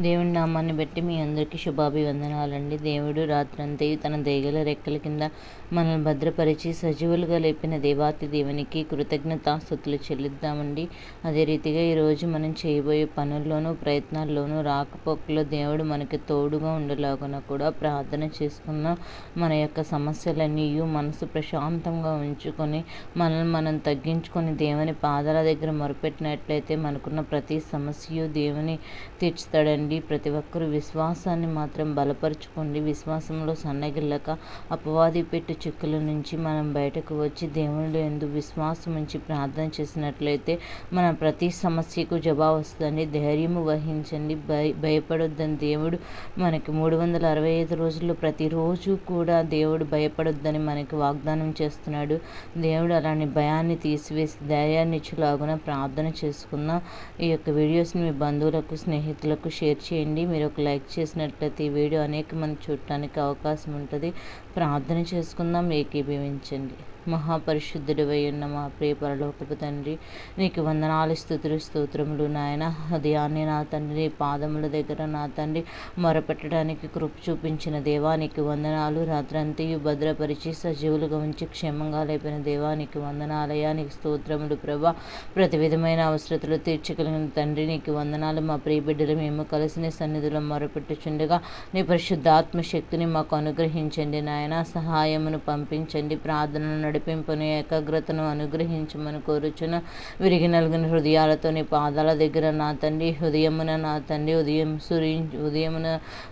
దేవుని నామాన్ని బట్టి మీ అందరికీ శుభాభివందనాలండి. దేవుడు రాత్రంతయు తన దేగల రెక్కల కింద మనల్ని భద్రపరిచి సజీవులుగా లేపిన దేవాతి దేవునికి కృతజ్ఞతాస్థుతులు చెల్లిద్దామండి. అదే రీతిగా ఈరోజు మనం చేయబోయే పనుల్లోనూ ప్రయత్నాల్లోనూ రాకపోకలో దేవుడు మనకి తోడుగా ఉండేలాగున కూడా ప్రార్థన చేసుకున్న మన యొక్క సమస్యలన్నీ మనసు ప్రశాంతంగా ఉంచుకొని మనల్ని మనం తగ్గించుకొని దేవుని పాదాల దగ్గర మొరపెట్టినట్లయితే మనకున్న ప్రతి సమస్య దేవుని తీర్చుతాడండి. ఉండండి ప్రతి ఒక్కరూ విశ్వాసాన్ని మాత్రం బలపరుచుకోండి. విశ్వాసంలో సన్నగిల్లక అపవాది పెట్టు చిక్కుల నుంచి మనం బయటకు వచ్చి దేవుళ్ళు ఎందు విశ్వాసం ఉంచి ప్రార్థన చేసినట్లయితే మన ప్రతి సమస్యకు జవాబు వస్తుందని ధైర్యము వహించండి. భయ భయపడొద్దని దేవుడు మనకి మూడు వందల అరవై ఐదు రోజుల్లో ప్రతిరోజు కూడా దేవుడు భయపడొద్దని మనకి వాగ్దానం చేస్తున్నాడు. దేవుడు అలాంటి భయాన్ని తీసివేసి ధైర్యాన్ని ఇచ్చేలాగున ప్రార్థన చేసుకున్న ఈ యొక్క వీడియోస్ని మీ బంధువులకు స్నేహితులకు షేర్ చేయండి. మీరు ఒక లైక్ చేసినట్లయితే ఈ వీడియో అనేక మంది చూడటానికి అవకాశం ఉంటుంది. ప్రార్థన చేసుకుందాం. ఏకీభవించండి. మహాపరిశుద్ధుడివై ఉన్న మా ప్రియ పరలోకపు తండ్రి నీకు వందనాలు స్థుతులు స్తోత్రములు నాయన. ఉదయాన్నే నా తండ్రి పాదముల దగ్గర నా తండ్రి మొరపెట్టడానికి కృప చూపించిన దేవానికి వందనాలు. రాత్రంతయు భద్రపరిచి సజీవులుగా ఉంచి క్షేమంగా లేపిన దేవానికి వందనాలయానికి స్తోత్రములు ప్రభా. ప్రతి విధమైన అవసరతలు తీర్చగలిగిన తండ్రి నీకు వందనాలు. మా ప్రియ బిడ్డలు మేము కలిసిన సన్నిధిలో మొరపెట్టుచుండగా నీ పరిశుద్ధాత్మ శక్తిని మాకు అనుగ్రహించండి నాయన. సహాయమును పంపించండి ప్రార్థనను నడిపింపును ఏకాగ్రతను అనుగ్రహించమని కోరుచున్న విరిగి నలిగిన హృదయాలతో నీ పాదాల దగ్గర నా తండ్రి ఉదయమున నా తండ్రి ఉదయం సూర్యు ఉదయమున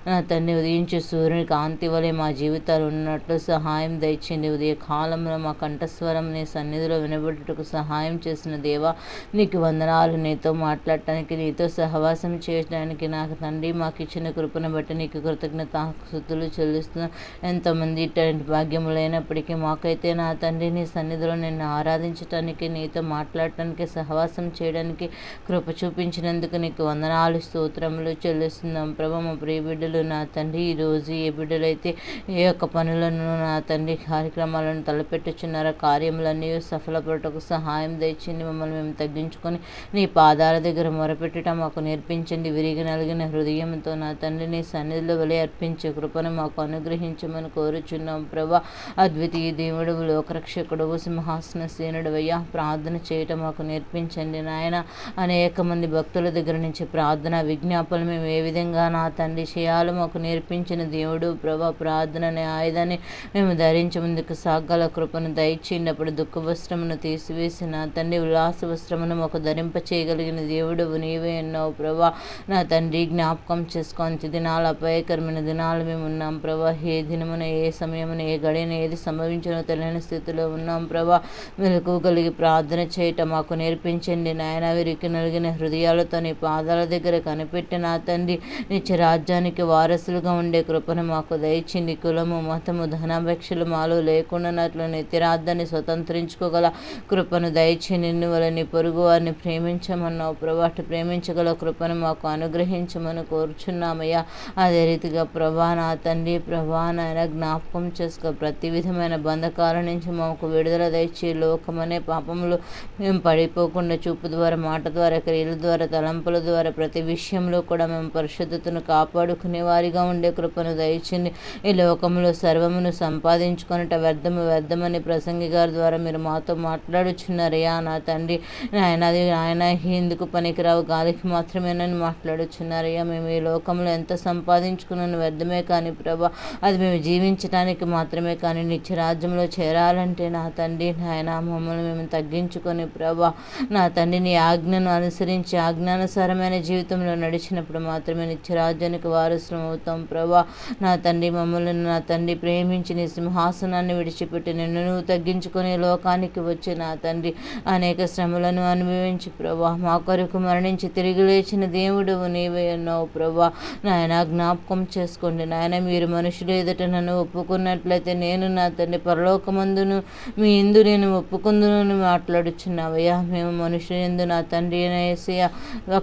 నా తండ్రి ఉదయించే సూర్యుని కాంతి వలె మా జీవితాలు ఉన్నట్లు సహాయం దయచింది ఉదయ కాలంలో మా కంఠస్వరం నీ సన్నిధిలో వినబడుటకు సహాయం చేసిన దేవా నీకు వందనాలు. నీతో మాట్లాడటానికి నీతో సహవాసం చేయడానికి నాకు తండ్రి మాకు ఇచ్చిన కృపను బట్టి నీకు కృతజ్ఞత స్థుతులు చెల్లిస్తున్న ఎంతోమంది ఇటువంటి భాగ్యములైనప్పటికీ మాకైతే నా తండ్రి నీ సన్నిధిలో నిన్ను ఆరాధించటానికి నీతో మాట్లాడటానికి సహవాసం చేయడానికి కృప చూపించినందుకు నీకు వందనాలు స్తోత్రములు చెల్లిస్తున్నాం. ప్రభు మా ప్రియ బిడ్డలు నా తండ్రి ఈరోజు ఏ బిడ్డలైతే ఏ యొక్క పనులను నా తండ్రి కార్యక్రమాలను తలపెట్టుచున్నారో కార్యములన్నీ సఫలపడటకు సహాయం తెచ్చింది మమ్మల్ని మేము తగ్గించుకొని నీ పాదాల దగ్గర మొరపెట్టడం మాకు నేర్పించండి. విరిగి నలిగిన హృదయంతో నా తండ్రి నీ సన్నిధిలో వలె అర్పించే కృపను మాకు అనుగ్రహించమని కోరుచున్నాం. ప్రభా అద్వితీయ దేవుడు లోక లోకరక్షకుడు సింహాసన సేనుడు అయ్యా ప్రార్థన చేయటం మాకు నేర్పించండి నాయన. అనేక మంది భక్తుల దగ్గర నుంచి ప్రార్థన విజ్ఞాపనలు మేము ఏ విధంగా నా తండ్రి చేయాలో మాకు నేర్పించిన దేవుడు ప్రభా ప్రార్థన అనే ఆయుధాన్ని మేము ధరించి ముందుకు సాగల కృపను దయచేయినప్పుడు దుఃఖ వస్త్రమును తీసివేసి నా తండ్రి ఉల్లాస వస్త్రమును మాకు ధరింప చేయగలిగిన దేవుడు నీవే అన్నావు ప్రభా. నా తండ్రి జ్ఞాపకం చేసుకొని దినాలు అపాయకరమైన దినాలు మేము ఉన్నాం ప్రభా. ఏ దినమున ఏ సమయమున ఏ గడియన ఏది సంభవించినో తెలియని స్థితి స్థితిలో ఉన్నాం ప్రభా. మెలకు కలిగి ప్రార్థన చేయటం మాకు నేర్పించండి. నాయన వీరికి నలిగిన హృదయాలతో నీ పాదాల దగ్గర కనిపెట్టిన తండ్రి నిత్య రాజ్యానికి వారసులుగా ఉండే కృపను మాకు దయచింది కులము మతము ధనాపేక్షలు మాలో లేకుండానట్లు నిత్యరాజ్యాన్ని స్వతంత్రించుకోగల కృపను దయచి నిన్ను వలని పొరుగు వారిని ప్రేమించమన్నావు ప్రభాటు ప్రేమించగల కృపను మాకు అనుగ్రహించమని కోరుచున్నామయ్యా. అదే రీతిగా ప్రభా నా తండ్రి ప్రభా నాయన జ్ఞాపకం చేసుకో. ప్రతి విధమైన బంధకాల నుంచి మాకు విడుదల దయచి లోకమనే పాపములు మేము పడిపోకుండా చూపు ద్వారా మాట ద్వారా క్రియల ద్వారా తలంపుల ద్వారా ప్రతి విషయంలో కూడా మేము పరిశుద్ధతను కాపాడుకునే వారిగా ఉండే కృపను దయచింది ఈ లోకంలో సర్వమును సంపాదించుకొనట వ్యర్థము వ్యర్థమని ప్రసంగి గారి ద్వారా మీరు మాతో మాట్లాడుచున్నారయ్యా నా తండ్రి. నాయన అది ఆయన ఎందుకు పనికిరావు? గాలికి మాత్రమేనని మాట్లాడుచున్నారయ్యా. మేము ఈ లోకంలో ఎంత సంపాదించుకున్నాను వ్యర్థమే కానీ ప్రభా అది మేము జీవించడానికి మాత్రమే కానీ నిత్య రాజ్యంలో చేరాలని అంటే నా తండ్రి నాయన మమ్మల్ని మేము తగ్గించుకొని ప్రభా నా తండ్రి నీ ఆజ్ఞను అనుసరించి ఆజ్ఞానుసారమైన జీవితంలో నడిచినప్పుడు మాత్రమే నిత్యరాజ్యానికి వారసులం అవుతాం ప్రభా. నా తండ్రి మమ్మల్ని నా తండ్రి ప్రేమించి నీ సింహాసనాన్ని విడిచిపెట్టి నిన్ను నువ్వు తగ్గించుకొని లోకానికి వచ్చి నా తండ్రి. అనేక శ్రమలను అనుభవించి ప్రభా మా కొరకు మరణించి తిరిగి లేచిన దేవుడు నీవే అన్నావు ప్రభా. నాయన జ్ఞాపకం చేసుకోండి నాయన మీరు మనుషులు ఎదుట నన్ను ఒప్పుకున్నట్లయితే నేను నా తండ్రి పరలోకమందు నమ్ముదును మీ ఎందు నేను ఒప్పుకుందునని మాట్లాడుచున్నావయ్యా. మేము మనుషుల ఎందు నా తండ్రి ఏసయ్య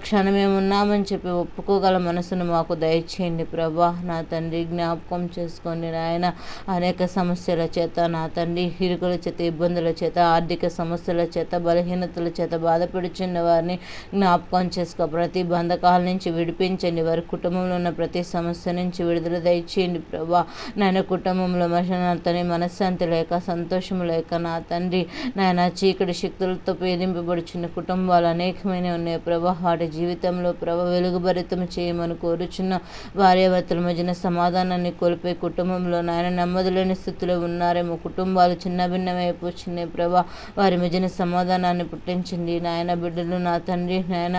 క్షణం మేము ఉన్నామని చెప్పి ఒప్పుకోగల మనసును మాకు దయచేయండి ప్రభా. నా తండ్రి జ్ఞాపకం చేసుకోండి నాయన. అనేక సమస్యల చేత నా తండ్రి హిరుకుల చేత ఇబ్బందుల చేత ఆర్థిక సమస్యల చేత బలహీనతల చేత బాధపడుచున్న వారిని జ్ఞాపకం చేసుకో. ప్రతి బంధకాల నుంచి విడిపించండి. వారి కుటుంబంలో ఉన్న ప్రతి సమస్య నుంచి విడుదల దయచేయండి ప్రభా. నాయన కుటుంబంలో మనుషులతని మనశ్శాంతి లేక సంతోషం లేక నా తండ్రి నాయన చీకటి శక్తులతో పేదింపబడుచున్న కుటుంబాలు అనేకమైన ఉన్నాయి. ప్రభా వాటి జీవితంలో ప్రభ వెలుగుభరితం చేయమని కోరుచున్న భార్యాభర్తల మధ్యన సమాధానాన్ని కోల్పోయి కుటుంబంలో నాయన నెమ్మది లేని స్థితిలో ఉన్నారేమో. కుటుంబాలు చిన్న భిన్నమైపోచున్నాయి ప్రభా వారి మధ్యన సమాధానాన్ని పుట్టించింది నాయన బిడ్డలు నా తండ్రి నాయన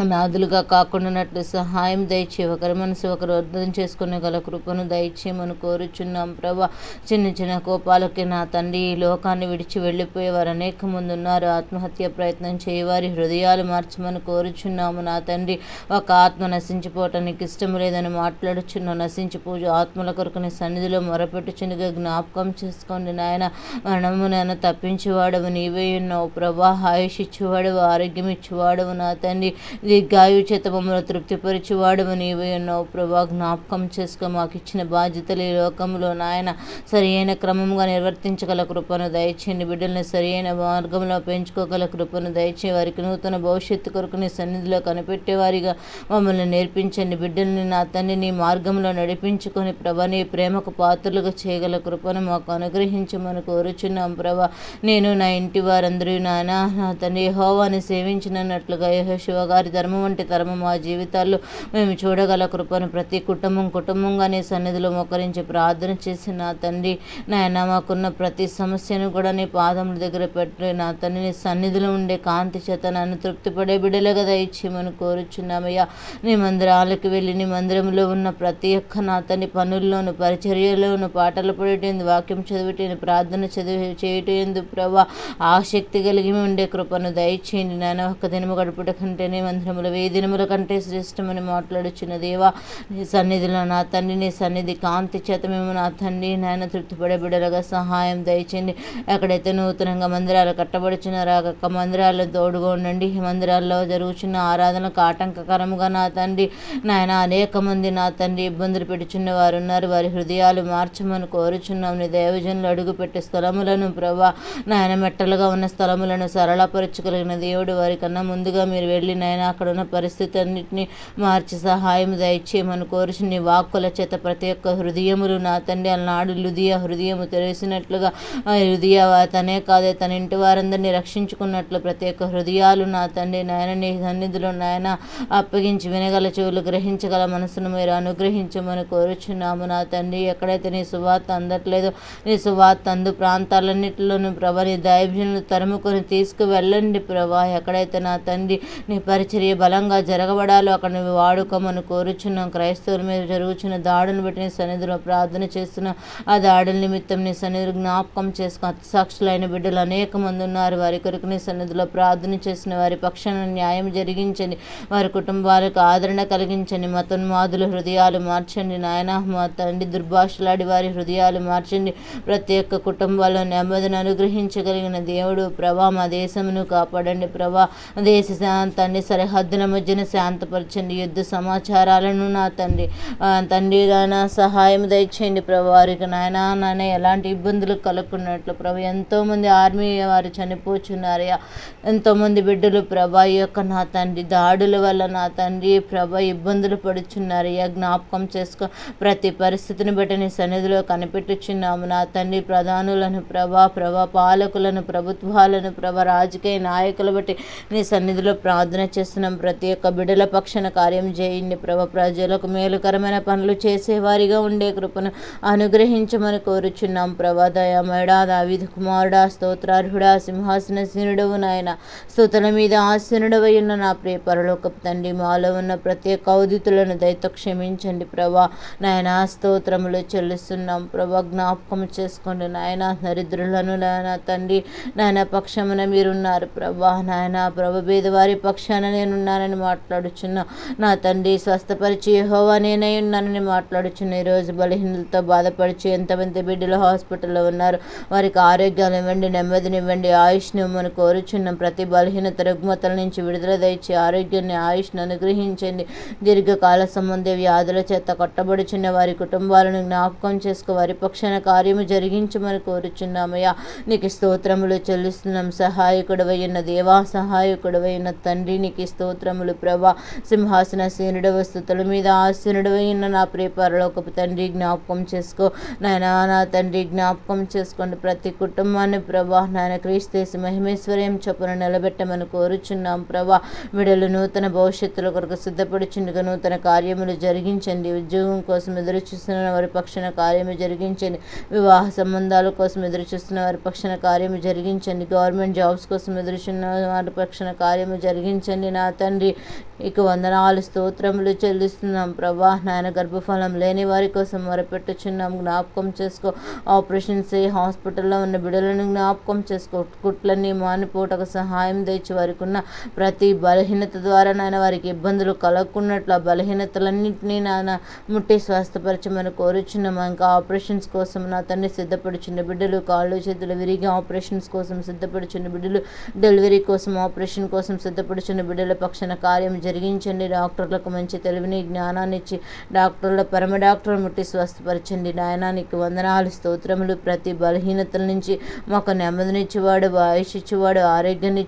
అనాథులుగా కాకుండానట్లు సహాయం దయచే ఒకరి మనసు ఒకరు అర్థం చేసుకునే గల కృపను దయచేయమని కోరుచున్నాం. ప్రభా చిన్న చిన్న కోపాలకి నా తండ్రి ఈ లోకాన్ని విడిచి వెళ్ళిపోయేవారు అనేక మంది ఉన్నారు. ఆత్మహత్య ప్రయత్నం చేయవారి హృదయాలు మార్చమని కోరుచున్నాము. నా తండ్రి ఒక ఆత్మ నశించిపోవటానికి ఇష్టం లేదని మాట్లాడుచున్నాం నశించిపోజు ఆత్మల కొరకు నీ సన్నిధిలో మొరపెట్టుచునిగా జ్ఞాపకం చేసుకోండి నాయన. మరణము నన్ను తప్పించేవాడవు. నీవే ఉన్నావు. ప్రభా ఆయుష్ ఇచ్చేవాడవు. ఆరోగ్యం ఇచ్చేవాడవు నా తండ్రి. దీర్ఘాయు చేత మమ్మల్ని తృప్తిపరిచేవాడవు నీవు ఉన్నావు ప్రభా జ్ఞాపకం చేసుకో. మాకు ఇచ్చిన బాధ్యతలు ఈ లోకంలో నాయన సరియైన క్రమంగా నిర్వర్తించగల కృపను దయచేయండి. బిడ్డల్ని సరియైన మార్గంలో పెంచుకోగల కృపను దయచే వారికి నూతన భవిష్యత్తు కొరకు నీ సన్నిధిలో కనిపెట్టేవారిగా మమ్మల్ని నేర్పించండి. బిడ్డల్ని నా తండ్రి నీ మార్గంలో నడిపించుకొని ప్రభా నీ ప్రేమకు పాత్రలుగా చేయగల కృపను మాకు అనుగ్రహించమని కోరుచున్నాం ప్రభా. నేను నా ఇంటి వారందరూ నాయన నా తండ్రి హోవాని సేవించినట్లుగా యహోశివ గారి ధర్మం వంటి ధర్మం. మా జీవితాల్లో మేము చూడగల కృపను ప్రతి కుటుంబం కుటుంబంగా నీ సన్నిధిలో మోకరించి ప్రార్థన చేసి నా తండ్రి నాయన మాకున్న ప్రతి సమస్యను కూడా నీ పాదముల దగ్గర పెట్టి. నా తండ్రి నీ సన్నిధిలో ఉండే కాంతి చేత నన్ను తృప్తిపడే బిడలుగా దయచేయమని కోరుచున్నామయ్యా. నీ మందిరాలకు వెళ్ళి నీ మందిరంలో ఉన్న ప్రతి ఒక్క నా తండ్రి పనుల్లోను పరిచర్యలోను పాటలు పడేటందు వాక్యం చదివేటందు ప్రార్థన చదివి చేయటందు ప్రభా ఆసక్తి కలిగి ఉండే కృపను దయచేయండి. నాయన ఒక్క దినము గడుపుట కంటే నీ మందిరముల వెయ్యి దినముల కంటే శ్రేష్టమని మాట్లాడుచున్న దేవా నీ సన్నిధిలో నా తండ్రి నీ సన్నిధి కాంతి చేత మేము నా తండ్రి నాయన తృప్తిపడే బిడలుగా సహాయం దయచేయండి. ఎక్కడైతే నూతనంగా మందిరాలు కట్టబడుచున్నారో ఆ మందిరాల్లో తోడుగా ఉండండి. ఈ మందిరాల్లో జరుగుతున్న ఆరాధనకు ఆటంకకరముగా నా తండ్రి నాయన అనేక మంది నా తండ్రి ఇబ్బందులు పెడుచున్న వారు ఉన్నారు. వారి హృదయాలు మార్చమని కోరుచున్నాం. నీ దైవజనులు అడుగుపెట్టే స్థలములను ప్రభా నాయన మెట్టలుగా ఉన్న స్థలములను సరళపరచగలిగిన దేవుడు వారికన్నా ముందుగా మీరు వెళ్ళి నాయన అక్కడ ఉన్న పరిస్థితులన్నింటినీ మార్చి సహాయం దయచేయమని కోరుచు నీ వాక్కుల చేత ప్రతి ఒక్క హృదయములు నా తండ్రి అలనాడు లుదియ హృదయము తెలిసినట్లుగా హృదయ తనే కాదే తన ఇంటి వారందరినీ రక్షించుకున్నట్లు ప్రతి ఒక్క హృదయాలు నా తండ్రి నాయన నీ సన్నిధిలో నాయన అప్పగించి వినగల చెవులు గ్రహించగల మనసును మీరు అనుగ్రహించమని కోరుచున్నాము. నా తండ్రి ఎక్కడైతే నీ సువార్త అందట్లేదో నీ సువార్త అందు ప్రాంతాలన్నింటిలోనూ ప్రభా నీ దైవజనులు తరుముకొని తీసుకువెళ్ళండి ప్రభా. ఎక్కడైతే నా తండ్రి నీ పరిచర్య బలంగా జరగబడాలో అక్కడ నువ్వు వాడుకోమని కోరుచున్నాం క్రైస్తవుల మీద జరుగుతున్న దాడులను బట్టి నీ సన్నిధిలో ప్రార్థన చేస్తున్న ఆ దాడుల నిమిత్తం నీ సన్నిధిలో జ్ఞాపకం చేసుకుని అతిసాక్షులైన బిడ్డలు అనేక మంది ఉన్నారు. వారి కొరకు నీ సన్నిధిలో ప్రార్థన చేసిన వారి పక్షాన న్యాయం జరిగించండి. వారి కుటుంబాలకు ఆదరణ కలిగించండి. మతోన్మాదుల హృదయాలు మార్చండి. నాయన మా తండ్రి దుర్భాషలాడి వారి హృదయాలు మార్చండి. ప్రతి ఒక్క కుటుంబాల్లో నెమ్మదిని అనుగ్రహించగలిగిన దేవుడు ప్రభా మా దేశమును కాపాడండి ప్రభా. దేశ శాంతాన్ని సరిహద్దుల మధ్యన శాంతపరచండి. యుద్ధ సమాచారాలను నా తండ్రి తండ్రి నాయన సహాయం దయచేయండి ప్రభు. వారికి నాయన నాయన ఎలాంటి ఇబ్బందులు కలుగుకున్నట్లు ప్రభు. ఎంతోమంది ఆర్మీ వారు చనిపోచున్నారయ్యా ఎంతోమంది బిడ్డలు ప్రభా ఈ యొక్క నా తండ్రి దాడుల వల్ల నా తండ్రి ప్రభ ఇబ్బందులు పడుచున్నారయ్యా జ్ఞాపకం చేసుకో. ప్రతి పరిస్థితిని బట్టి నీ సన్నిధిలో కనిపెట్టుచున్నాము. నా తండ్రి ప్రధానులను ప్రభా ప్రభా పాలకులను ప్రభుత్వాలను ప్రభ రాజకీయ నాయకులు బట్టి నీ సన్నిధిలో ప్రార్థన చేస్తున్నాను చేస్తున్నాం ప్రతి ఒక్క బిడల పక్షన కార్యం చేయండి. ప్రభ ప్రజలకు మేలుకరమైన పనులు చేసేవారిగా ఉండే కృపను అనుగ్రహించమని కోరుచున్నాం. ప్రభా దయమేడా దావిధ కుమారుడా స్తోత్రార్హుడా సింహాసనసీనుడవు నాయన. స్తుతుల మీద ఆసీనుడవై ఉన్న నా ప్రియ పరలోకపు తండ్రి మాలో ఉన్న ప్రత్యేక ఔదితులను దయతో క్షమించండి ప్రభా. నాయన స్తోత్రములు చెల్లిస్తున్నాం. ప్రభా జ్ఞాపకం చేసుకోండి. నాయన దరిద్రులను నాయన తండ్రి నాయన పక్షమున మీరున్నారు. ప్రభా నాయన ప్రభ పేదవారి పక్షాన నేను నేనున్నానని మాట్లాడుచున్న నా తండ్రి స్వస్థపరిచి హోవా నేనై ఉన్నానని మాట్లాడుచున్న ఈరోజు బలహీనలతో బాధపడిచి ఎంతమంది బిడ్డలు హాస్పిటల్లో ఉన్నారు? వారికి ఆరోగ్యాలు ఇవ్వండి నెమ్మదినివ్వండి ఆయుష్ని ఇవ్వమని కోరుచున్నాం ప్రతి బలహీనత రుగ్మతల నుంచి విడుదల దయచి ఆరోగ్యాన్ని ఆయుష్ను అనుగ్రహించండి. దీర్ఘకాల సంబంధ వ్యాధుల చేత కొట్టబడుచున్న వారి కుటుంబాలను జ్ఞాపకం చేసుకో వారి పక్షాన కార్యము జరిగించమని కోరుచున్నామయ్యా. నీకు స్తోత్రములు చెల్లిస్తున్నాం. సహాయకుడవైన దేవా సహాయకుడవైన తండ్రి నీకు స్తోత్రములు ప్రభా. సింహాసన సీనుడు వస్తుతుల మీద ఆసీనుడవైన నా ప్రియపరలోకపు తండ్రి జ్ఞాపకం చేసుకో. నాయన నా తండ్రి జ్ఞాపకం చేసుకోండి ప్రతి కుటుంబాన్ని ప్రభా. నాయన క్రీస్తేసి మహిమేశ్వర్యం చొప్పున నిలబెట్టమని కోరుచున్నాం ప్రభా. విడలు నూతన భవిష్యత్తుల కొరకు సిద్ధపడుచుండగా నూతన కార్యములు జరిగించండి. ఉద్యోగం కోసం ఎదురు చూస్తున్న వారి పక్షాన కార్యము జరిగించండి. వివాహ సంబంధాల కోసం ఎదురు చూస్తున్న వారి పక్షాన కార్యము జరిగించండి. గవర్నమెంట్ జాబ్స్ కోసం ఎదురుచున్న వారి పక్షాన కార్యము జరిగించండి. నా నా తండ్రి ఇక వందనాలు స్తోత్రములు చెల్లిస్తున్నాం. ప్రభా నాయన గర్భఫలం లేని వారి కోసం మొరపెట్టుచున్నాం. జ్ఞాపకం చేసుకో. ఆపరేషన్స్ అయ్యి హాస్పిటల్లో ఉన్న బిడ్డలను జ్ఞాపకం చేసుకో. కుట్లన్నీ మానిపోటకు సహాయం తెచ్చి వారికి ఉన్న ప్రతి బలహీనత ద్వారా నాయన వారికి ఇబ్బందులు కలగకున్నట్లు ఆ బలహీనతలన్నింటినీ నాయన ముట్టి స్వస్థపరచమని కోరుచున్నాం. ఇంకా ఆపరేషన్స్ కోసం నా తండ్రి సిద్ధపడుచున్న బిడ్డలు కాళ్ళు చేతులు విరిగి ఆపరేషన్స్ కోసం సిద్ధపడుచున్న బిడ్డలు డెలివరీ కోసం ఆపరేషన్ కోసం సిద్ధపడుచున్న బిడ్డలు పక్షాన కార్యం జరిగించండి. డాక్టర్లకు మంచి తెలివిని జ్ఞానాన్ని ఇచ్చి డాక్టర్ల పరమ డాక్టర్ ముట్టి స్వస్థపరచండి. నాయనానికి వందనాలు స్తోత్రములు. ప్రతి బలహీనతల నుంచి మాకు నెమ్మదినిచ్చేవాడు ఆయుష్ ఇచ్చేవాడు ఆరోగ్యాన్ని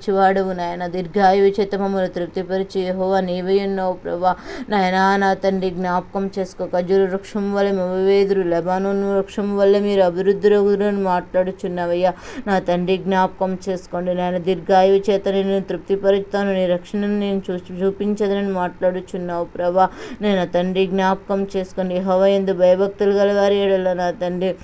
నాయన దీర్ఘాయువు చేత మమ్మల్ని తృప్తిపరిచి యహోవా నీవే ఉన్నావు ప్రభా. నాయనా నా తండ్రి జ్ఞాపకం చేసుకో. ఖజూరు వృక్షం వల్ల మవివేదురు లెబానోన్ వృక్షం వల్ల మీరు అభివృద్ధి రోగులను మాట్లాడుచున్నావయ్యా. నా తండ్రి జ్ఞాపకం చేసుకోండి. నాయన దీర్ఘాయువు చేత నేను తృప్తిపరుస్తాను నీ రక్షణను నేను చూ చూపించదని మాట్లాడుచున్నావు ప్రభా. నేను తండ్రి జ్ఞాపకం చేసుకుని హవ ఎందు భయభక్తులు గల వారి ఏడల నా తండ్రి.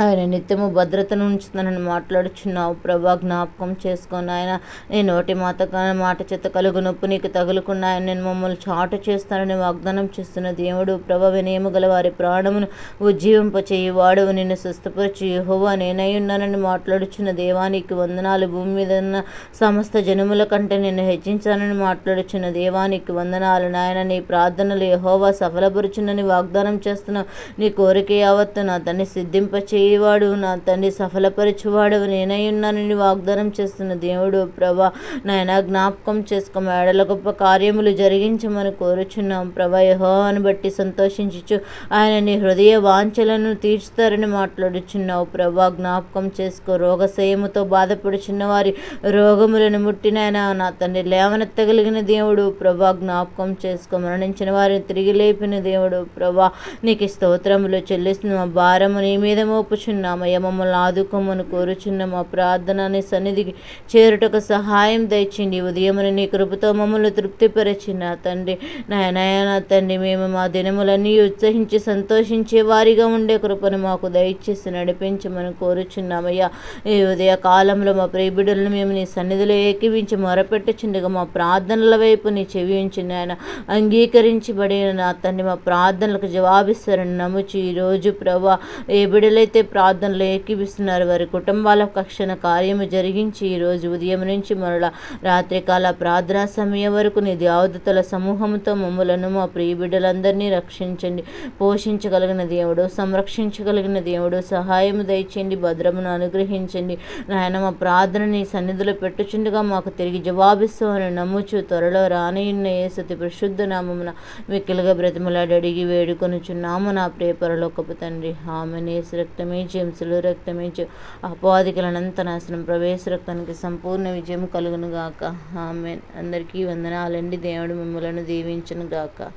ఆయన నిత్యము భద్రతను ఉంచుతానని మాట్లాడుచున్నావు. ప్రభా జ్ఞాపకం చేసుకొని ఆయన నీ నోటి మాత మాట చేత కలుగు నొప్పు నీకు తగులుకున్న ఆయన నేను మమ్మల్ని చాటు చేస్తానని వాగ్దానం చేస్తున్న దేవుడు. ప్రభ వినయము గల వారి ప్రాణమును ఉజ్జీవింపచేయి. వాడు వాడువు నిన్ను స్వస్థపరిచి. యెహోవా నేనై ఉన్నానని మాట్లాడుచున్న దేవానికి వందనాలు. భూమి మీద ఉన్న సమస్త జనముల కంటే నిన్ను హెచ్చించానని మాట్లాడుచున్న దేవానికి వందనాలు. నాయన నీ ప్రార్థనలు యహోవా సఫలపరుచునని వాగ్దానం చేస్తున్నావు. నీ కోరిక యావత్తు నా తన్ని సిద్ధింపచేయి. చేయవాడు నా తండ్రి సఫలపరచువాడు నేనై ఉన్నానని వాగ్దానం చేస్తున్న దేవుడు ప్రభా నాయన జ్ఞాపకం చేసుకో మేడల గొప్ప కార్యములు జరిగించమని కోరుచున్నాం ప్రభా యహోవాను బట్టి సంతోషించు ఆయన నీ హృదయ వాంఛలను తీర్చుతారని మాట్లాడుచున్నావు ప్రభా జ్ఞాపకం చేసుకో రోగశయముతో బాధపడుచున్న వారి రోగములను ముట్టినాయన నా తండ్రి లేవనెత్తగలిగిన దేవుడు ప్రభా జ్ఞాపకం చేసుకో మరణించిన వారిని తిరిగి లేపిన దేవుడు ప్రభా నీకు స్తోత్రములు చెల్లిస్తున్న భారము నీ మీద మోపుచున్నామయ్య మమ్మల్ని ఆదుకోమని కోరుచున్నాము మా ప్రార్థన నీ సన్నిధికి చేరుటకు సహాయం దయచిండి. ఉదయమున నీ కృపతో మమ్మల్ని తృప్తిపరచిన తండ్రి నాయనాయన తండ్రి మేము మా దినములన్నీ ఉత్సహించి సంతోషించే వారిగా ఉండే కృపను మాకు దయచేసి నడిపించమని కోరుచున్నామయ్యా. ఈ ఉదయ కాలంలో మా ప్రియబిడులను మేము నీ సన్నిధిలో ఏకీవించి మొరపెట్టుచుండగా మా ప్రార్థనల వైపు నీ చెవి నాయన అంగీకరించబడిన నా తండ్రి మా ప్రార్థనలకు జవాబిస్తారని నమ్ముచి ఈరోజు ప్రభా ఏ బిడలైతే బిడ్డలైతే ప్రార్థనలు ఏకీపిస్తున్నారు. వారి కుటుంబాల కక్షణ కార్యము జరిగించి ఈరోజు ఉదయం నుంచి మరలా రాత్రికాల ప్రార్థనా సమయం వరకు నీ దేవదతల సమూహంతో మమ్మలను మా ప్రియ బిడ్డలందరినీ రక్షించండి. పోషించగలిగిన దేవుడు సంరక్షించగలిగిన దేవుడు సహాయం దయచేయండి భద్రమును అనుగ్రహించండి. నాయన మా ప్రార్థన నీ సన్నిధిలో పెట్టుచుండగా మాకు తిరిగి జవాబిస్తామని నమ్ముచు త్వరలో రానియున్న ఏసతి పరిశుద్ధ నామమున మిక్కిలుగా బ్రతిమలాడి అడిగి వేడుకొనుచున్నాము. నా ప్రియ పరలోకపు తండ్రి ఆమె రక్తం రక్తమే జంసులు రక్తమే జ అపాధికలనంత నాశనం. ప్రవేశ రక్తానికి సంపూర్ణ విజయం కలుగును గాక. ఆమెన్. అందరికీ వందనాలండి. దేవుడు మిమ్మలను దీవించును గాక.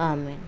ఆమెన్.